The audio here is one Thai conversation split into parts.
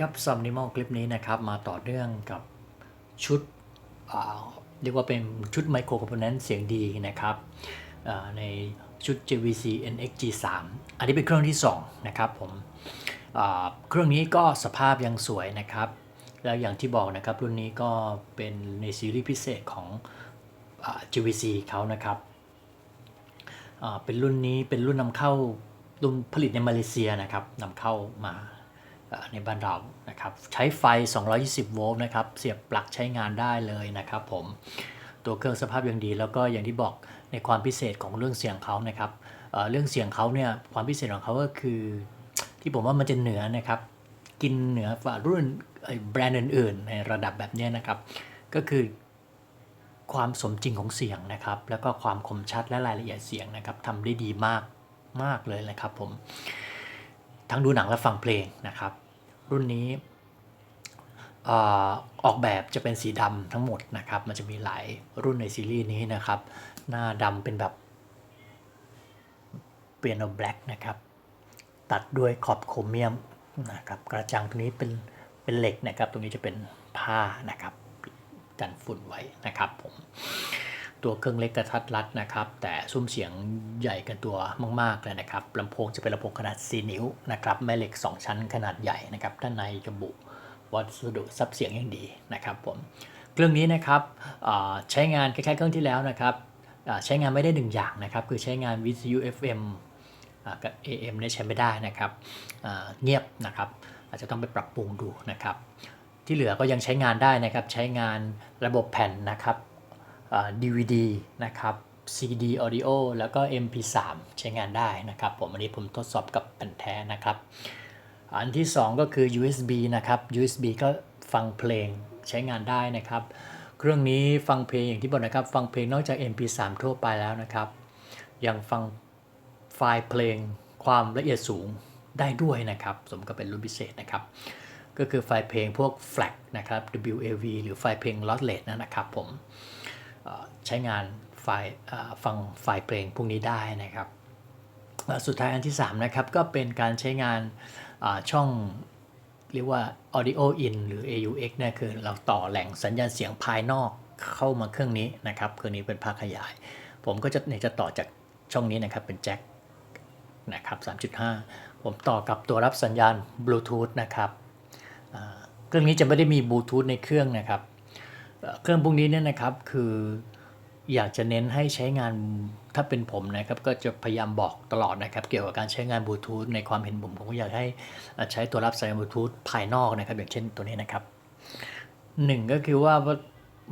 ครับซัมนิมอลคลิปนี้นะครับ มาต่อเนื่องกับชุดเรียกว่าเป็นชุดไมโครคอมโพเนนต์เสียงดีนะครับในชุด JVC NXG 3 อันนี้เป็นเครื่องที่ 2 นะครับผมเครื่องนี้ก็สภาพยังสวยนะครับ แล้วอย่างที่บอกนะครับรุ่นนี้ก็เป็นในซีรีส์พิเศษของอ JVC เขานะครับเป็นรุ่นนี้เป็นรุ่นนำเข้ารุ่นผลิตในมาเลเซียนะครับนำเข้ามา ในบ้านเรานะครับใช้ไฟ 220 โวลต์นะครับเสียบปลั๊กใช้งานได้เลยนะครับผมตัวเครื่องสภาพยังดี แล้วก็อย่างที่บอกในความพิเศษของเรื่องเสียงเขานะครับเเรื่องเสียงเขาเนี่ยความพิเศษของเขาก็คือ ที่ผมว่ามันจะเหนือนะครับกินเหนือฝ่ารุ่นแบรนด์อื่น ๆ ในระดับแบบนี้นะครับ ก็คือความสมจริงของเสียงนะครับ แล้วก็ความคมชัดและรายละเอียดเสียงนะครับทำได้ดีมากมากเลยนะครับผม ทั้งดูหนังและฟังเพลงนะครับ รุ่นนี้ออออกแบบจะเป็นสีดำทั้งหมดนะครับ มันจะมีหลายรุ่นในซีรีส์นี้นะครับ หน้าดำเป็นแบบเปียโนแบล็กนะครับ ตัดด้วยขอบโครเมียมนะครับกระจังตรงนี้เป็นเป็นเหล็กนะครับ ตรงนี้จะเป็นผ้านะครับกันฝุ่นไว้นะครับผม ตัวเครื่องเล็กกระทัดรัดนะครับ แต่ซุ้มเสียงใหญ่กันตัวมากๆเลยนะครับลำโพงจะเป็นลำโพงขนาด 4 นิ้วนะครับแม่เหล็ก 2 ชั้นขนาดใหญ่นะครับ ด้านในจะบุวัสดุซับเสียงอย่างดีนะครับผมเครื่องนี้นะครับใช้งานคล้ายๆเครื่องที่แล้วนะครับใช้งานไม่ได้หนึ่งอย่างนะครับ คือใช้งานวิทยุ FM อ่ากับ AM เนี่ยใช้ไม่ได้นะครับเงียบนะครับ อาจจะต้องไปปรับปรุงดูนะครับ ที่เหลือก็ยังใช้งานได้นะครับ ใช้งานระบบแผ่นนะครับ DVD นะครับ CD Audio แล้วก็ MP3 ใช้งานได้นะครับผมอันนี้ผมทดสอบกับแผ่นแท้นะครับ อันที่ 2 ก็คือ USB นะครับ USB ก็ฟังเพลงใช้งานได้นะครับ เครื่องนี้ฟังเพลงอย่างที่บอกนะครับ ฟังเพลงนอกจาก MP3 ทั่วไปแล้วนะครับ ยังฟังไฟล์เพลงความละเอียดสูงได้ด้วยนะครับ สมกับเป็นรุ่นพิเศษนะครับ ก็คือไฟล์เพลงพวก FLAC นะครับ WAV หรือไฟล์เพลง lossless นะครับผม ใช้งานไฟล์ฟังไฟล์เพลงพวกนี้ได้นะครับ สุดท้ายอันที่3นะครับก็เป็นการใช้งานช่องเรียกว่า audio in หรือ AUX นี่ยคือเราต่อแหล่งสัญญาณเสียงภายนอกเข้ามาเครื่องนี้นะครับเครื่องนี้เป็นภาคขยาย ผมก็จะเนี่ยจะต่อจากช่องนี้นะครับเป็นแจ็คนะครับ 3.5 ผมต่อกับตัวรับสัญญาณบลูทูธนะครับเครื่องนี้จะไม่ได้มีบลูทูธในเครื่องนะครับ เครื่องพวกนี้เนี่ยนะครับคืออยากจะเน้นให้ใช้งานถ้าเป็นผมนะครับก็จะพยายามบอกตลอดนะครับ เกี่ยวกับการใช้งานบลูทูธในความเห็นผมผมก็อยากให้ใช้ตัวรับสาณบลูทูธภายนอกนะครับ อย่างเช่นตัวนี้นะครับหนึ่งก็คือว่า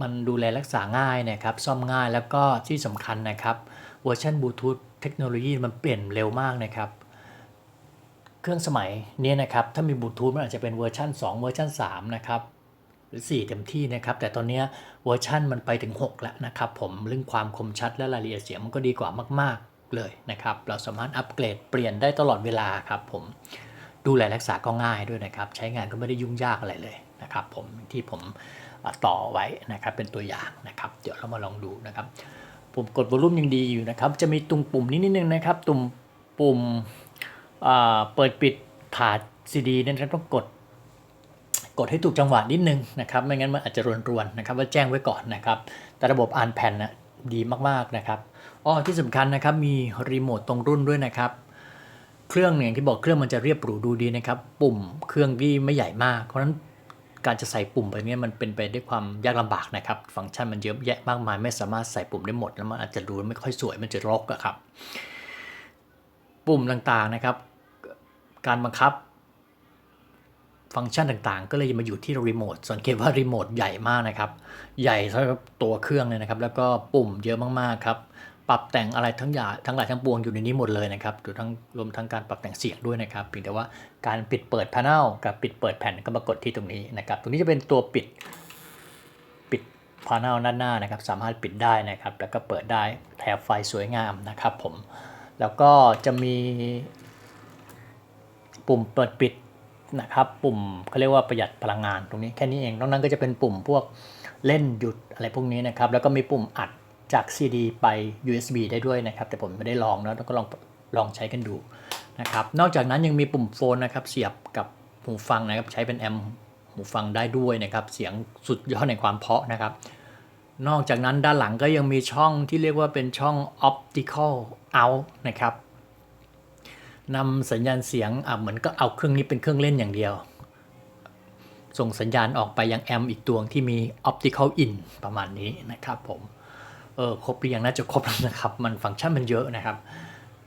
มันดูแลรักษาง่ายนะครับ ซ่อมง่ายแล้วก็ที่สำคัญนะครับเวอร์ชันบลูทูธเทคโนโลยีมันเปลี่ยนเร็วมากนะครับเครื่องสมัยนี้นะครับถ้ามีบลูทูธมันอาจจะเป็นเวอร์ชัน2 เวอร์ชัน3นะครับ หรือ 4 เต็มที่นะครับ แต่ตอนนี้เวอร์ชันมันไปถึง 6 แล้วนะครับผมเรื่องความคมชัดและรายละเอียดเสียงมันก็ดีกว่ามาก ๆ เลยนะครับ เราสามารถอัปเกรดเปลี่ยนได้ตลอดเวลาครับผมดูแลรักษาก็ง่ายด้วยนะครับ ใช้งานก็ไม่ได้ยุ่งยากอะไรเลยนะครับผมที่ผมต่อไว้นะครับเป็นตัวอย่างนะครับ เดี๋ยวเรามาลองดูนะครับปุ่มกดวอลลุ่มยังดีอยู่นะครับ จะมีตรงปุ่มนิดนึงนะครับตุ่มปุ่มเปิดปิดถาดซีดีเนี่ยนะครับต้องกด กดให้ถูกจังหวะนิดนึงนะครับไม่งั้นมันอาจจะรวนๆนะครับว่าแจ้งไว้ก่อนนะครับแต่ระบบอ่านแผ่นนะดีมากๆนะครับอ้อที่สำคัญนะครับมีรีโมทตรงรุ่นด้วยนะครับเครื่องเนี่ยอย่างที่บอกเครื่องมันจะเรียบหรูดูดีนะครับปุ่มเครื่องที่ไม่ใหญ่มาก เพราะฉะนั้นการจะใส่ปุ่มไปเนี่ยมันเป็นไปด้วยความยากลำบากนะครับ ฟังก์ชันมันเยอะแยะมากมาย ไม่สามารถใส่ปุ่มได้หมด แล้วมันอาจจะดูไม่ค่อยสวยมันจะรกอะครับ ปุ่มต่างๆนะครับ การบังคับ ฟังก์ชันต่างๆ ก็เลยมาอยู่ที่รีโมทสังเกตว่ารีโมทใหญ่มากนะครับ ใหญ่เท่ากับตัวเครื่องเลยนะครับ แล้วก็ปุ่มเยอะมากๆครับ ปรับแต่งอะไรทั้งอย่างทั้งหลายทั้งปวงอยู่ในนี้หมดเลยนะครับรวมทั้งรวมทั้งการปรับแต่งเสียงด้วยนะครับเพียงแต่ว่าการปิดเปิด panel กับปิดเปิดแผ่นก็มากดที่ตรงนี้นะครับ ตรงนี้จะเป็นตัวปิดปิด panel ด้านหน้านะครับ สามารถปิดได้นะครับ แล้วก็เปิดได้แถบไฟสวยงามนะครับ ผม แล้วก็จะมีปุ่มเปิดปิด นะครับปุ่มเขาเรียกว่าประหยัดพลังงานตรงนี้แค่นี้เองนอกนั้นก็จะเป็นปุ่มพวกเล่นหยุดอะไรพวกนี้นะครับแล้วก็มีปุ่มอัดจาก CD ไป USB ได้ด้วยนะครับ แต่ผมไม่ได้ลองนะต้องก็ลองลองใช้กันดูนะครับนอกจากนั้นยังมีปุ่มโฟนนะครับเสียบกับหูฟังนะครับใช้เป็นแอมหูฟังได้ด้วยนะครับเสียงสุดยอดในความเพาะนะครับ นอกจากนั้นด้านหลังก็ยังมีช่องที่เรียกว่าเป็นช่อง optical out นะครับ นำสัญญาณเสียงอะเหมือนก็เอาเครื่องนี้เป็นเครื่องเล่นอย่างเดียว ส่งสัญญาณออกไปยังแอมป์อีกตัวที่มี optical in ประมาณนี้นะครับผม เออครบหรือยังน่าจะครบแล้วนะครับ มันฟังก์ชันมันเยอะนะครับ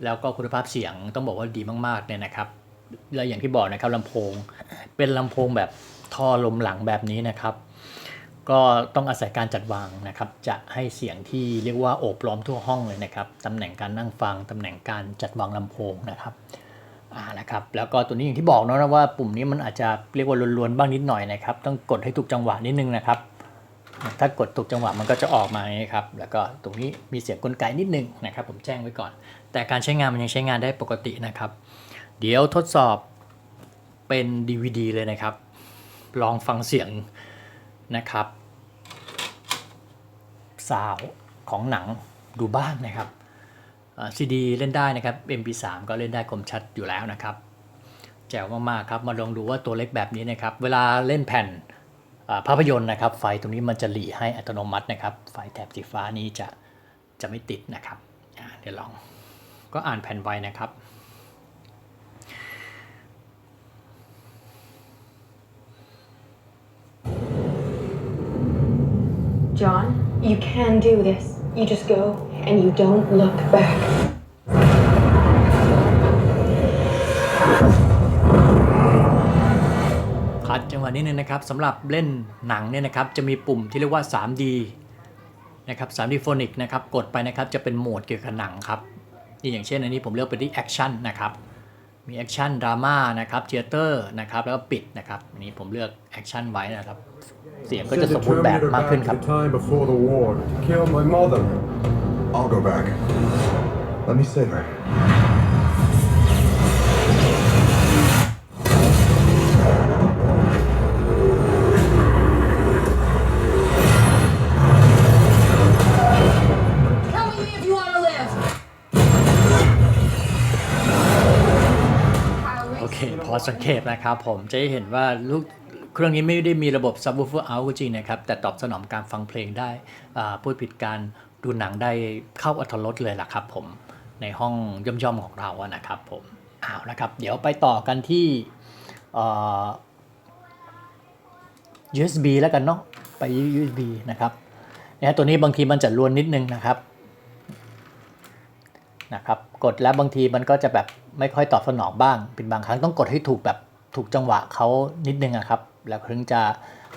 แล้วก็คุณภาพเสียงต้องบอกว่าดีมากๆเนี่ยนะครับ แล้วอย่างที่บอกนะครับลำโพง เป็นลำโพงแบบท่อลมหลังแบบนี้นะครับ ก็ต้องอาศัยการจัดวางนะครับ จะให้เสียงที่เรียกว่าโอบล้อมทั่วห้องเลยนะครับตำแหน่งการนั่งฟังตำแหน่งการจัดวางลำโพงนะครับอ่านะครับแล้วก็ตัวนี้อย่างที่บอกเนาะว่าปุ่มนี้มันอาจจะเรียกว่าลวนๆบ้างนิดหน่อยนะครับ ต้องกดให้ถูกจังหวะนิดนึงนะครับ ถ้ากดถูกจังหวะมันก็จะออกมาอย่างนี้ครับแล้วก็ตรงนี้มีเสียงกลไกนิดนึงนะครับ ผมแจ้งไว้ก่อน แต่การใช้งานมันยังใช้งานได้ปกตินะครับ เดี๋ยวทดสอบเป็น DVD เลยนะครับ ลองฟังเสียงนะครับ ซาวของหนังดูบ้างนะครับซีดีเล่นได้นะครับ MP3 ก็เล่นได้คมชัดอยู่แล้วนะครับแจ๋วมากๆครับมาลองดูว่าตัวเล็กแบบนี้นะครับ เวลาเล่นแผ่นภาพยนตร์นะครับ ไฟตรงนี้มันจะหลีให้อัตโนมัตินะครับ ไฟแถบสีฟ้านี้จะจะไม่ติดนะครับเดี๋ยวลองก็อ่านแผ่นไว้นะครับ you can do this. You just go and you don't look back. คัดจังหวะนิดนึงนะครับสำหรับเล่นหนังเนี่ยนะครับจะมีปุ่มที่เรียกว่า 3D นะครับ 3D Phonic นะครับกดไปนะครับจะเป็นโหมดเกี่ยวกับหนังครับนี่อย่างเช่นอันนี้ผมเลือกไปที่แอคชั่นนะครับมีแอคชั่นดราม่านะครับเทเตอร์นะครับแล้วก็ปิดนะครับอันนี้ผมเลือกแอคชั่นไว้นะครับ เสียงก็จะ Send ส the มบูรณ์แบบ Terminator มาก back ขึ้น to ครับ the time before the war to kill my mother. I'll go back. Let me save her. Tell me if you want to live. โอเคพอสังเกตนะครับผมจะได้เห็นว่าลูก เครื่องนี้ไม่ได้มีระบบ subwoofer out ก็จริงนะครับ แต่ตอบสนองการฟังเพลงได้พูดผิดการดูหนังได้เข้าอัธรสเลยล่ะครับผม ในห้องย่อมๆของเราอะนะครับผมเอาละครับ เดี๋ยวไปต่อกันที่ USB แล้วกันเนาะไป USB นะครับนี่ยตัวนี้บางทีมันจะรวนนิดนึงนะครับนะครับ กดแล้วบางทีมันก็จะแบบไม่ค่อยตอบสนองบ้าง เป็นบางครั้งต้องกดให้ถูกแบบถูกจังหวะเขานิดนึงอะครับ แล้วถึงจะ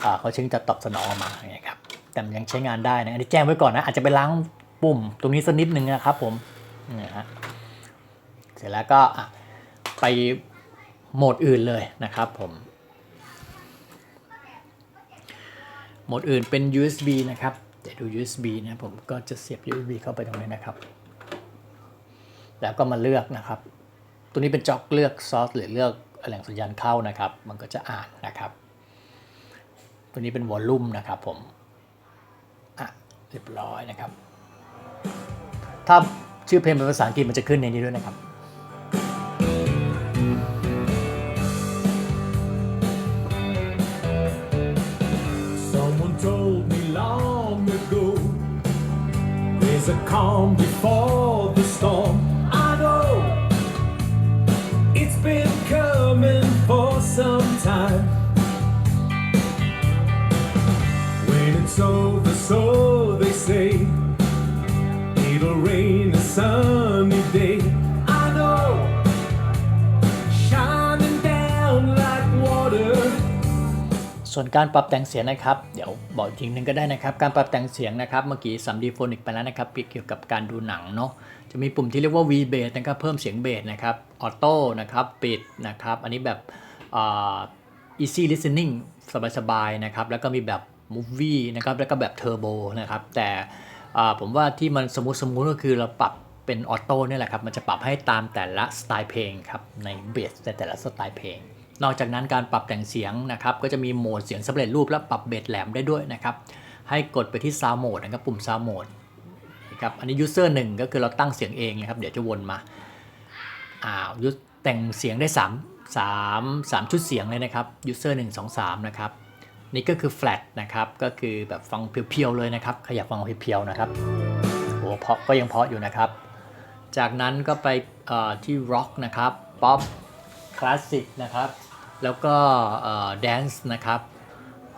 อ่าเขาถึงจะตอบสนองออกมาอย่างเงี้ยครับแต่มันยังใช้งานได้นะอันนี้แจ้งไว้ก่อนนะอาจจะไปล้างปุ่มตรงนี้สักนิดนึงนะครับผมนี่ฮะเสร็จแล้วก็ไปโหมดอื่นเลยนะครับผมโหมดอื่นเป็น USB นะครับเดี๋ยวดู USB นะผมก็จะเสียบ USB เข้าไปตรงนี้นะครับ แล้วก็มาเลือกนะครับ ตัวนี้เป็นจ็อกเลือกซอสหรือเลือกแหล่งสัญญาณเข้านะครับ มันก็จะอ่านนะครับ ตัวนี้เป็นวอลลุ่มนะครับผม อะ เรียบร้อยนะครับ ถ้าชื่อเพลงเป็นภาษาอังกฤษมันจะขึ้นในนี้ด้วยนะครับ there's a calm before When it's over, so they say it'll rain a sunny day. I know shining down like water. ส่วนการปรับแต่งเสียงนะครับ เดี๋ยวบอกอีกทีหนึ่งก็ได้นะครับ การปรับแต่งเสียงนะครับ เมื่อกี้ซัมดีโฟนิกไปแล้วนะครับเกี่ยวกับการดูหนังเนาะ จะมีปุ่มที่เรียกว่า V bass นะครับ เพิ่มเสียงเบสนะครับ ออโต้นะครับ ปิดนะครับ อันนี้แบบอ่า easy listening สบายๆนะครับ แล้วก็มีแบบ movie นะครับแล้วก็แบบ turbo นะครับแต่ผมว่าที่มันสมูทสมูทก็คือเราปรับเป็นออโต้นี่แหละครับ มันจะปรับให้ตามแต่ละสไตล์เพลงครับ ในเบสในแต่ละสไตล์เพลง นอกจากนั้นการปรับแต่งเสียงนะครับ ก็จะมีโหมดเสียงสำเร็จรูปและปรับเบสแหลมได้ด้วยนะครับ ให้กดไปที่ Sound Mode นะครับ ปุ่ม Sound Mode นะครับ อันนี้ User 1ก็คือเราตั้งเสียงเองนะครับ เดี๋ยวจะวนมาอ่ายุแต่งเสียงได้3 3 ชุดเสียงเลยนะครับ user 1 2 3นะครับ นี่ก็คือ flat นะครับ ก็คือแบบฟังเพียวๆเลยนะครับใครอยากฟังเพียวๆนะครับโอ้เพาะก็ยังเพาะอยู่นะครับ จากนั้นก็ไปที่ rock นะครับ pop classic นะครับ แล้วก็แดนซ์นะครับ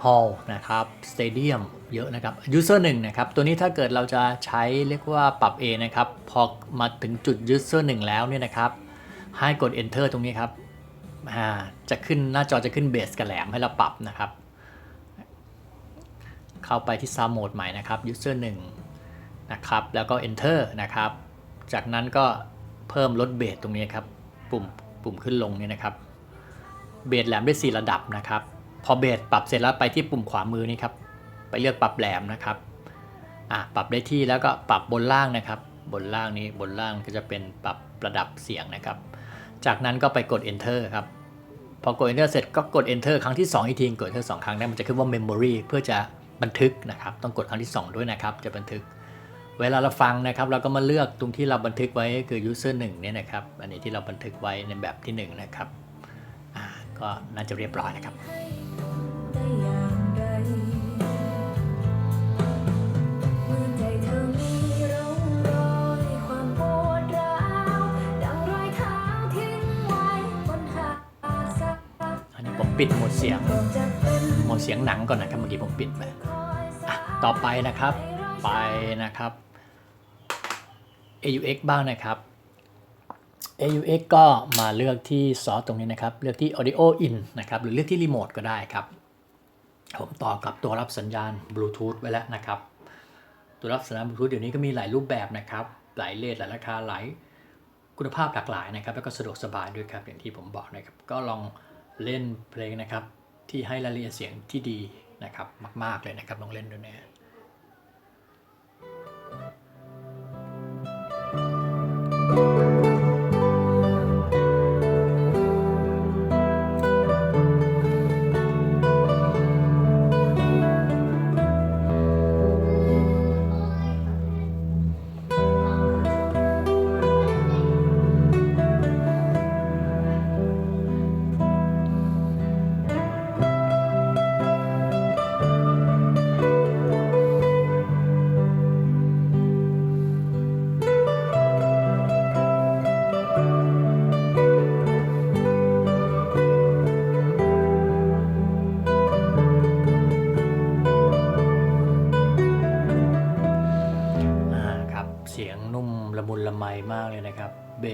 hall นะครับ stadium เยอะนะครับ user 1นะครับ ตัวนี้ถ้าเกิดเราจะใช้เรียกว่าปรับ A นะครับ พอมาถึงจุด user 1 แล้วเนี่ยนะครับ ให้กด enter ตรงนี้ครับจะขึ้นหน้าจอจะขึ้นเบสกับแหลมให้เราปรับนะครับ เข้าไปที่ sound mode ใหม่นะครับ user 1นะครับ แล้วก็ enter นะครับ จากนั้นก็เพิ่มลดเบสตรงนี้ครับ ปุ่มปุ่มขึ้นลงเนี่ยนะครับ เบสแหลมได้ 4 ระดับนะครับ พอเบสปรับเสร็จแล้วไปที่ปุ่มขวามือนี่ครับ ไปเลือกปรับแหลมนะครับอะปรับได้ที่แล้วก็ปรับบนล่างนะครับ บนล่างนี้บนล่างก็จะเป็นปรับระดับเสียงนะครับ จากนั้นก็ไปกด enter ครับพอกด enter เสร็จก็กด enter ครั้งที่ 2 อีกทีกด enter 2 ครั้งได้มันจะขึ้นว่า memory เพื่อจะ บันทึกนะครับ ต้องกดครั้งที่ 2 ด้วยนะครับ จะบันทึก เวลาเราฟังนะครับ เราก็มาเลือกตรงที่เราบันทึกไว้คือ user 1เนี่ยนะครับ อันนี้ที่เราบันทึกไว้ในแบบที่ 1 นะครับอ่าก็น่าจะเรียบร้อยนะครับได้อย่างไรเมื่อใจเธอมีร่องรอยความปวดร้าวดังรอยเท้าทิ้งไว้บนหาดทรายอันนี้ผมปิดโหมดเสียงก็จะเป็นโหมดเสียงหนังก่อนนะครับเมื่อกี้ผมปิดไปอะต่อไปนะครับไปนะครับ AUX บ้างนะครับ AUX ก็มาเลือกที่ซอสตรงนี้นะครับ เลือกที่ Audio In นะครับ หรือเลือกที่รีโมทก็ได้ครับ ผมต่อกับตัวรับสัญญาณบลูทูธไว้แล้วนะครับ ตัวรับสัญญาณบลูทูธเดี๋ยวนี้ก็มีหลายรูปแบบนะครับ หลายเลทหลายราคาหลายคุณภาพหลากหลายนะครับ แล้วก็สะดวกสบายด้วยครับ อย่างที่ผมบอกนะครับ ก็ลองเล่นเพลงนะครับ ที่ให้รายละเอียดเสียงที่ดีนะครับมาก ๆ เลยนะครับลองเล่นดูนะ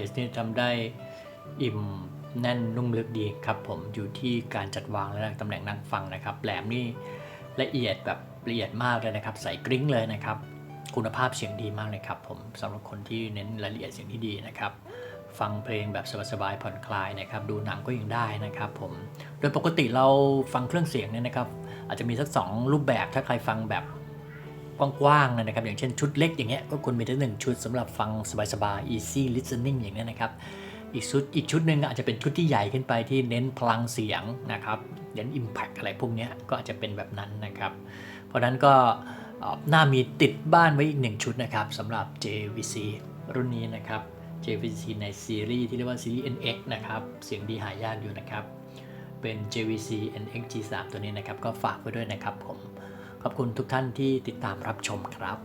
สนี่ทำได้อิ่มแน่นนุ่มลึกดีครับผมอยู่ที่การจัดวางและตำแหน่งนั่งฟังนะครับแหลมนี่ละเอียดแบบละเอียดมากเลยนะครับ ใส่กริ้งเลยนะครับ คุณภาพเสียงดีมากเลยครับผมสำหรับคนที่เน้นรายละเอียดเสียงที่ดีนะครับ ฟังเพลงแบบสบายๆผ่อนคลายนะครับ ดูหนังก็ยังได้นะครับผมโดยปกติเราฟังเครื่องเสียงเนี่ยนะครับ อาจจะมีสักสองรูปแบบถ้าใครฟังแบบ กว้างๆนะครับ อย่างเช่นชุดเล็กอย่างเงี้ยก็ควรมีทั้งหนึ่งชุดสำหรับฟังสบายๆ easy listening อย่างเนี้ยนะครับ อีกชุดอีกชุดหนึ่งอาจจะเป็นชุดที่ใหญ่ขึ้นไปที่เน้นพลังเสียงนะครับเน้น impact อะไรพวกเนี้ยก็อาจจะเป็นแบบนั้นนะครับ เพราะนั้นก็น่ามีติดบ้านไว้อีกหนึ่งชุดนะครับสำหรับ JVC รุ่นนี้นะครับ JVC ในซีรีส์ที่เรียกว่าซีรีส์ NX นะครับ เสียงดีหายากอยู่นะครับ เป็น JVC NX G3 ตัวนี้นะครับ ก็ฝากไว้ด้วยนะครับผม ขอบคุณทุกท่านที่ติดตามรับชมครับ